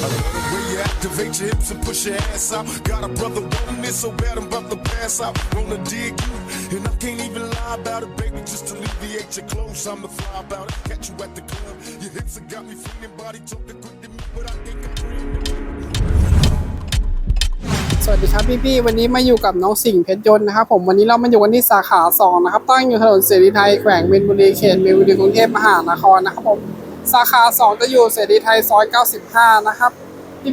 When you Activate your hips and push your ass out. Got a brother wanting it so bad I'm about to pass out. Wanna dig you, and I can't even lie about it, baby. Just alleviate your clothes, I'm the fly about it. Catch you at the club, your hips have got me feeling body talking quick to me, but I think I'm dreaming. สวัสดีครับพี่ๆวันนี้มาอยู่กับน้องสิงห์เพชรยนต์นะครับผมวันนี้เรามาอยู่กันที่สาขา2นะครับตั้งอยู่ถนนเสรีไทยแขวงมินบุรีเขตมินบุรีกรุงเทพมหานครนะครับผม สาขา 2 จะอยู่เสรีไทยซอย 95 นะครับ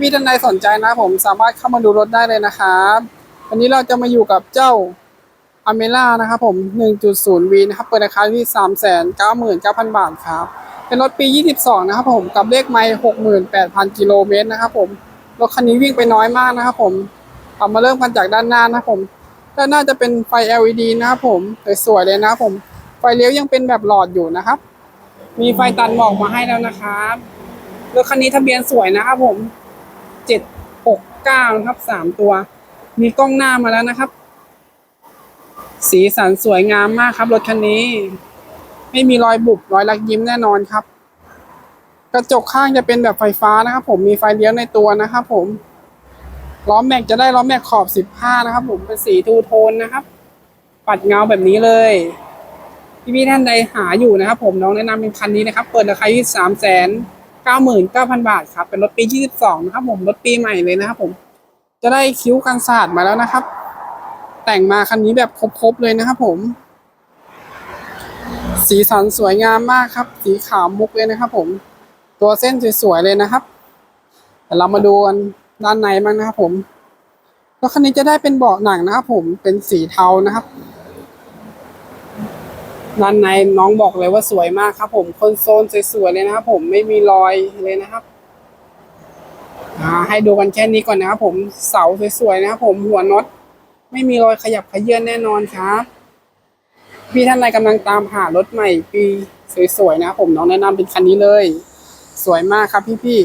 พี่ๆท่านใดสนใจนะผมสามารถเข้ามาดูรถได้เลยนะครับวันนี้เราจะมาอยู่กับเจ้าอเมล่านะครับผม 1.0V นะครับ เปิดราคาที่ 399,000 บาทครับ เป็นรถปี 22 นะครับผมกับเลขไมล์68,000 กิโลเมตรนะครับผมรถคันนี้วิ่งไปน้อยมากนะครับผมเอามาเริ่มกันจากด้านหน้านะครับผมด้านหน้าจะเป็นไฟ LED นะครับผมสวยๆเลยนะครับผมไฟเลี้ยวยังเป็นแบบหลอดอยู่นะครับ มีไฟตัดหมอกมาให้แล้วนะครับรถคันนี้ทะเบียนสวยนะครับผมเจ็ดหกเก้าครับสามตัว มีกล้องหน้ามาแล้วนะครับ สีสันสวยงามมากครับรถคันนี้ ไม่มีรอยบุบรอยลักยิ้มแน่นอนครับ กระจกข้างจะเป็นแบบไฟฟ้านะครับ ผมมีไฟเลี้ยวในตัวนะครับผมล้อแม็กจะได้ล้อแม็กขอบ 15 นะครับ ผมเป็นสีทูโทนนะครับ ปัดเงาแบบนี้เลย พี่พี่ท่านใดหาอยู่นะครับผมน้องแนะนำเป็นคันนี้นะครับ เปิดราคาที่สามแสนเก้าหมื่นเก้าพันบาทครับ เป็นรถปี22นะครับผมรถปีใหม่เลยนะครับผม จะได้คิ้วกันสาดมาแล้วนะครับ แต่งมาคันนี้แบบครบๆเลยนะครับผม สีสันสวยงามมากครับ สีขาวมุกเลยนะครับ ผม ตัวเส้นสวยๆเลยนะครับเดี๋ยวเรามาดูกันด้านในบ้างนะครับผมรถคันนี้จะได้เป็นเบาะหนังนะครับผมเป็นสีเทานะครับ ด้านในน้องบอกเลยว่าสวยมากครับ ผมคอนโซลสวยๆเลยนะครับ ผมไม่มีรอยเลยนะครับให้ดูกันแค่นี้ก่อนนะครับผมเสาสวยๆนะครับผมหัวน็อตไม่มีรอยขยับขยื่นแน่นอนครับพี่ท่านใดกำลังตามหารถใหม่ปีสวยๆนะครับผมน้องแนะนำเป็นคันนี้เลย สวยมากครับพี่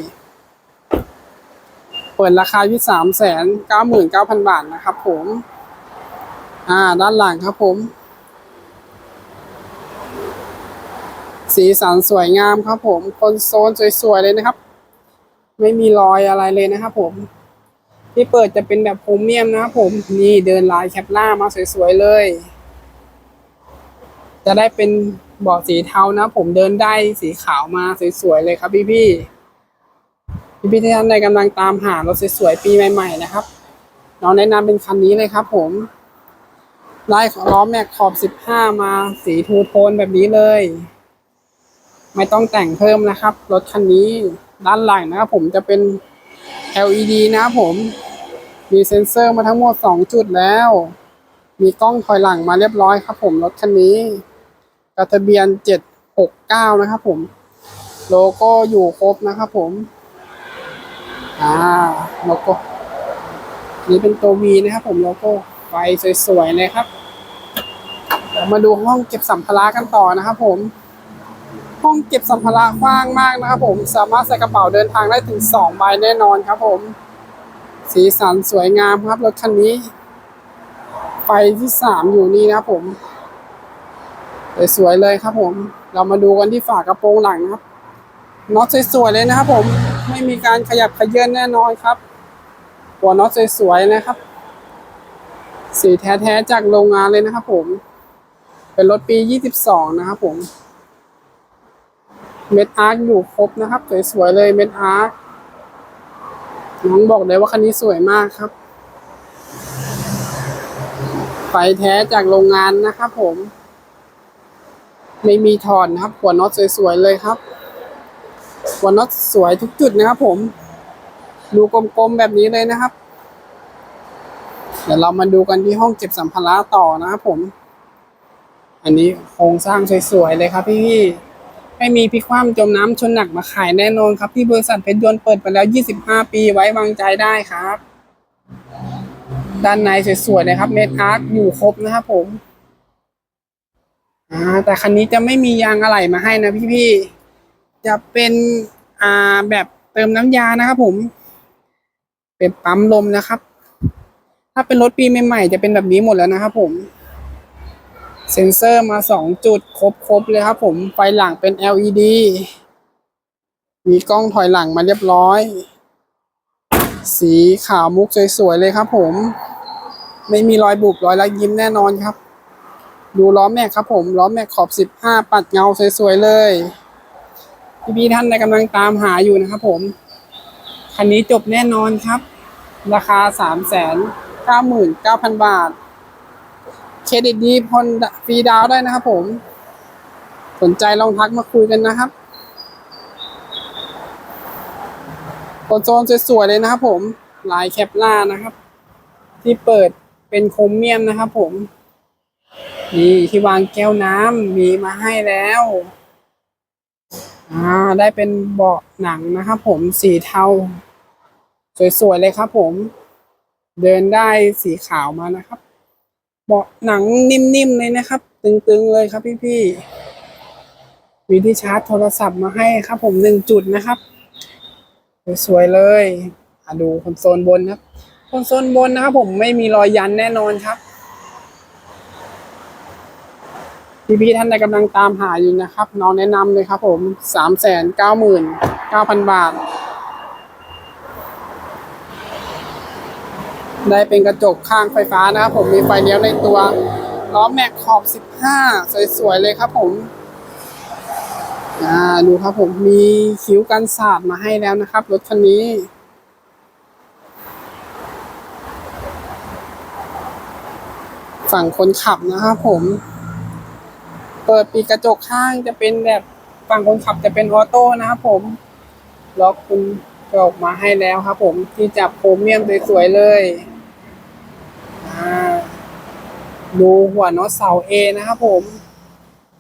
ๆเปิดราคาที่สามแสนเก้าหมื่นเก้าพันบาทนะครับผม อ่า ด้านหลังครับผม สีสันสวยงามครับผมคอนโซลสวยๆเลยนะครับ ไม่มีรอยอะไรเลยนะครับผม ที่เปิดจะเป็นแบบโพรเมียมนะครับผมนี่เดินลายแคปล่ามาสวยๆเลย จะได้เป็นเบาะสีเทานะ ผมเดินได้สีขาวมาสวยๆเลยครับพี่ๆพี่พี่ท่านใดกำลังตามหารถสวยๆปีใหม่ๆนะครับน้องแนะนำเป็นคันนี้เลยครับ ผมลายล้อแม็กขอบ 15 มาสีทูโทนแบบนี้เลย ไม่ต้องแต่งเพิ่มนะครับรถคันนี้ด้านหลังนะครับผมจะเป็น LED นะครับผม มีเซ็นเซอร์มาทั้งหมด 2 จุดแล้ว มีกล้องถอยหลังมาเรียบร้อยครับผมรถคันนี้กระทะเบียน 769 นะครับผม โลโก้อยู่ครบนะครับผม อ่าโลโก้นี่เป็นตัว V นะครับผมโลโก้ไฟสวยๆเลยครับ มาดูห้องเก็บสัมภาระกันต่อนะครับผม ห้องเก็บสัมภาระกว้างมากนะครับผมสามารถใส่กระเป๋าเดินทางได้ถึงสองใบแน่นอนครับผม สีสันสวยงามครับรถคันนี้ไฟที่สามอยู่นี่นะครับผมสวยเลยครับผม เรามาดูกันที่ฝากระโปรงหลังครับน็อตสวยๆเลยนะครับผมไม่มีการขยับขยื่นแน่นอนครับ หัวน็อตสวยๆนะครับ สีแท้ๆจากโรงงานเลยนะครับผม เป็นรถปี 22 นะครับผม เม็ดอาร์คอยู่ครบนะครับ สวยๆเลยเม็ดอาร์คน้องบอกเลยว่าคันนี้สวยมากครับไฟแท้จากโรงงานนะครับผม ไม่มีถอนนะครับ หัวน็อตสวยๆเลยครับ หัวน็อตสวยทุกจุดนะครับผม ดูกลมๆแบบนี้เลยนะครับ เดี๋ยวเรามาดูกันที่ห้องเก็บสัมภาระต่อนะครับผม อันนี้โครงสร้างสวยๆเลยครับพี่ๆ ไม่มีพลิกคว่ำจมน้ำชนหนักมาขายแน่นอนครับ ที่บริษัทเพชรยนต์เปิดมาแล้ว 25 ปีไว้วางใจได้ครับ ด้านในสวยๆเลยครับเมทอาร์คอยู่ครบนะครับผมอ่าแต่คันนี้จะไม่มียางอะไหล่มาให้นะพี่ๆจะเป็นอ่าแบบเติมน้ำยานะครับผม เป็นปั๊มลมนะครับ ถ้าเป็นรถปีใหม่ๆจะเป็นแบบนี้หมดแล้วนะครับผม เซ็นเซอร์มาสองจุดครบๆเลยครับผมไฟหลังเป็น LED มีกล้องถอยหลังมาเรียบร้อย สีขาวมุกสวยๆเลยครับผม ไม่มีรอยบุบรอยรักยิ้มแน่นอนครับ ดูล้อแม็กครับผมล้อแม็กขอบ 15 ปัดเงาสวยๆเลยพี่ๆท่านใดกำลังตามหาอยู่นะครับผมคันนี้จบแน่นอนครับ ราคา 3 9 9 0 0 0 บาท เครดิตดีพอนฟรีดาวได้นะครับผม สนใจลองทักมาคุยกันนะครับโซนสวยๆเลยนะครับผมลายแคปล่านะครับ ที่เปิดเป็นโครเมียมนะครับผมนี่ที่วางแก้วน้ำมีมาให้แล้วอ่าได้เป็นเบาะหนังนะครับผมสีเทา สวยๆเลยครับผม เดินได้สีขาวมานะครับ บาะหนังนิ่มๆเลยนะครับ ตึงๆเลยครับพี่ๆมีที่ชาร์จโทรศัพท์มาให้ครับ ผมหนึ่งจุดนะครับ สวยๆเลยอะดูคอนโซลบนครับคอนโซลบนนะครับ ผมไม่มีรอยยันแน่นอนครับ พี่ๆท่านใดกำลังตามหาอยู่นะครับ น้องแนะนำเลยครับ ผมสามแสนเก้าหมื่นเก้าพันบาท ได้เป็นกระจกข้างไฟฟ้านะครับผมมีไฟเลี้ยวในตัวล้อแม็กขอบ 15 สวยๆเลยครับผมอ่าดูครับผมมีคิ้วกันสาดมาให้แล้วนะครับ รถคันนี้ ฝั่งคนขับนะครับผม เปิดปีกระจกข้างจะเป็นแบบฝั่งคนขับจะเป็นออโต้นะครับผมล็อกคุณกระจกมาให้แล้วครับผมที่จับโครเมียมสวยๆเลย อ่า ดูหัวน็อตเสาเอนะครับผม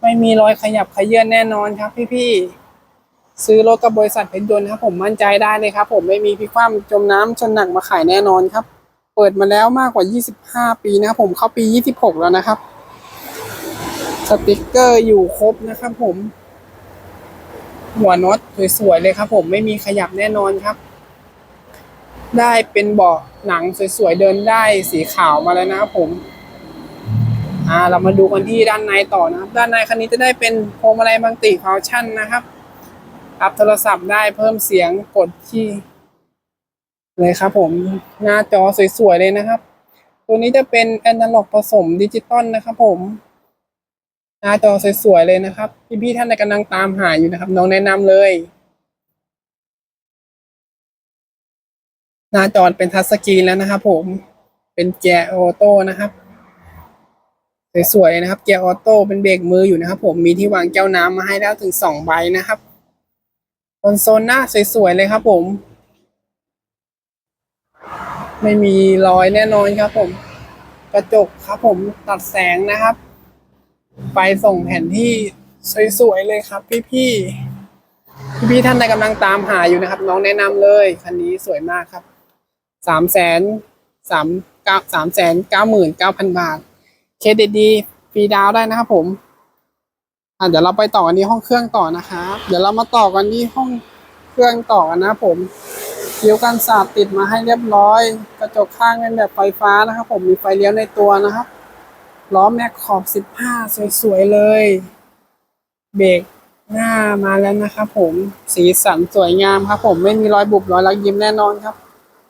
ไม่มีรอยขยับขยื่นแน่นอนครับ พี่ๆซื้อรถกับบริษัทเพชรยนต์ครับ ผมมั่นใจได้เลยครับ ผมไม่มีพิคว่ำจมน้ำชนหนักมาขายแน่นอนครับ เปิดมาแล้วมากกว่า 25 ปีนะครับผมเข้าปี 26 แล้วนะครับ สติกเกอร์อยู่ครบนะครับผม หัวน็อตสวยๆเลยครับ ผมไม่มีขยับแน่นอนครับได้เป็นเบาะหนังสวยๆเดินได้สีขาวมาแล้วนะครับผม อ่าเรามาดูกันที่ด้านในต่อนะครับ ด้านในคันนี้จะได้เป็นพวงมาลัยมัลติฟังก์ชันนะครับรับโทรศัพท์ได้เพิ่มเสียงกดที่ เลยครับ ผมหน้าจอสวยๆเลยนะครับ ตัวนี้จะเป็นแอนาล็อกผสมดิจิตอลนะครับ ผม หน้าจอสวยๆเลยนะครับพี่ๆท่านใดกำลังตามหาอยู่นะครับ น้องแนะนำเลยหน้าจอเป็นทัชสกรีนแล้วนะครับผมเป็นแกร์ออโต้นะครับ สวยๆนะครับเกียร์ออโต้เป็นเบรกมืออยู่นะครับ ผมมีที่วางแก้วน้ำมาให้แล้วถึงสองใบนะครับคอนโซลหน้าสวยๆเลยครับผม ไม่มีรอยแน่นอนครับ ผม กระจกครับ ผมตัดแสงนะครับไฟส่งแผนที่สวยๆเลยครับ พี่ๆพี่ๆท่านใดกำลังตามหาอยู่นะครับ น้องแนะนำเลยคันนี้สวยมากครับสามแสนสามเก้าสามแสนเก้าหมื่นเก้าพันบาท เครดิตดีฟรีดาวได้นะครับผมอะเดี๋ยวเราไปต่อกันที่ห้องเครื่องต่อนะครับเดี๋ยวเรามาต่อกันที่ห้องเครื่องต่อกันนะผมคิ้วกันสาดติดมาให้เรียบร้อย กระจกข้างเป็นแบบไฟฟ้านะครับ ผมมีไฟเลี้ยวในตัวนะครับล้อแม็กขอบ 15 สวยๆเลย เบรกหน้ามาแล้วนะครับผมสีสันสวยงามครับ ผมไม่มีรอยบุบรอยรักยิ้มแน่นอนครับ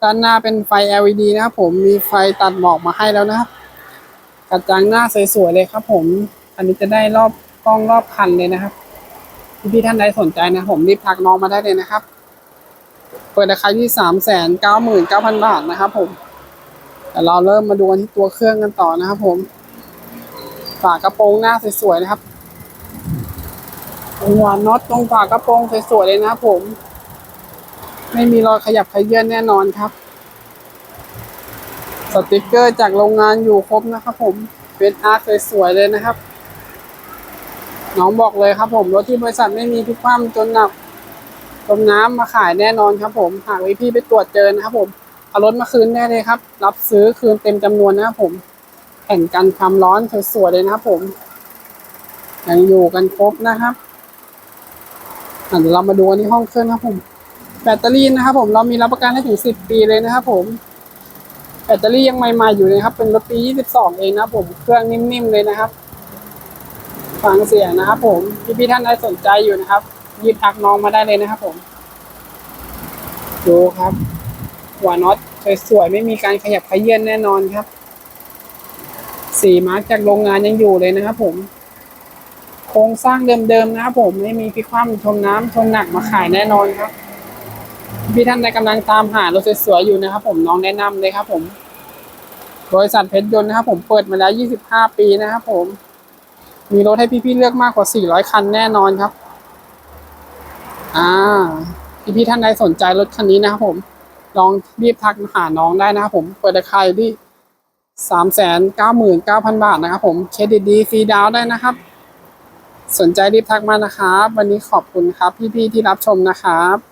ด้านหน้าเป็นไฟ LED นะครับผมมีไฟตัดหมอกมาให้แล้วนะครับ กระจังหน้าสวยๆเลยครับผมอันนี้จะได้รอบกล้องรอบคันเลยนะครับพี่ๆท่านใดสนใจนะผมรีบทักน้องมาได้เลยนะครับ เปิดราคาที่สามแสนเก้าหมื่นเก้าพันบาทนะครับ ผมแต่เราเริ่มมาดูกันที่ตัวเครื่องกันต่อนะครับ ผมฝากระโปรงหน้าสวยๆนะครับหัวน็อตตรงฝากระโปรงสวยๆเลยนะครับผม ไม่มีรอยขยับขยื่นแน่นอนครับ สติกเกอร์จากโรงงานอยู่ครบนะครับผมเป็นอาร์ตสวยๆเลยนะครับ น้องบอกเลยครับผมรถที่บริษัทไม่มีพลิกคว่ำจนหนักจมน้ำมาขายแน่นอนครับผมหากพี่ไปตรวจเจอนะครับผมเอารถมาคืนได้เลยครับ รับซื้อคืนเต็มจำนวนนะครับผมแผ่นกันความร้อนสวยๆเลยนะครับผมยังอยู่กันครบนะครับเดี๋ยวเรามาดูกันที่ห้องเครื่องครับผม แบตเตอรี่นะครับผมเรามีรับประกันให้ถึง 10 ปีเลยนะครับผม แบตเตอรี่ยังใหม่ๆอยู่เลยครับ เป็นรถปี 22 เองนะผมเครื่องนิ่มๆเลยนะครับ ฟังเสียงนะครับผมพี่ๆท่านใดสนใจอยู่นะครับยิบทักน้องมาได้เลยนะครับ ผมดูครับ หัวน็อตสวยๆไม่มีการขยับขยื่นแน่นอนครับ สีมาร์กจากโรงงานยังอยู่เลยนะครับ ผม โครงสร้างเดิมๆนะครับผมไม่มีพิคว่ำชมน้ำชมหนักมาขายแน่นอนครับ พี่ท่านใดกำลังตามหารถสวยๆอยู่นะครับ ผมน้องแนะนำเลยครับ ผม บริษัทเพชรยนต์นะครับ ผมเปิดมาแล้ว 25 ปีนะครับผม มีรถให้พี่ๆเลือกมากกว่า 400 คันแน่นอนครับ อ่าพี่ๆท่านใดสนใจรถคันนี้นะครับผม ลองรีบทักมาหาน้องได้นะครับผม เปิดราคาอยู่ที่399,000บาทนะครับผมเครดิตดีฟรีดาวน์ได้นะครับ สนใจรีบทักมานะครับ วันนี้ขอบคุณครับ พี่ๆที่รับชมนะครับ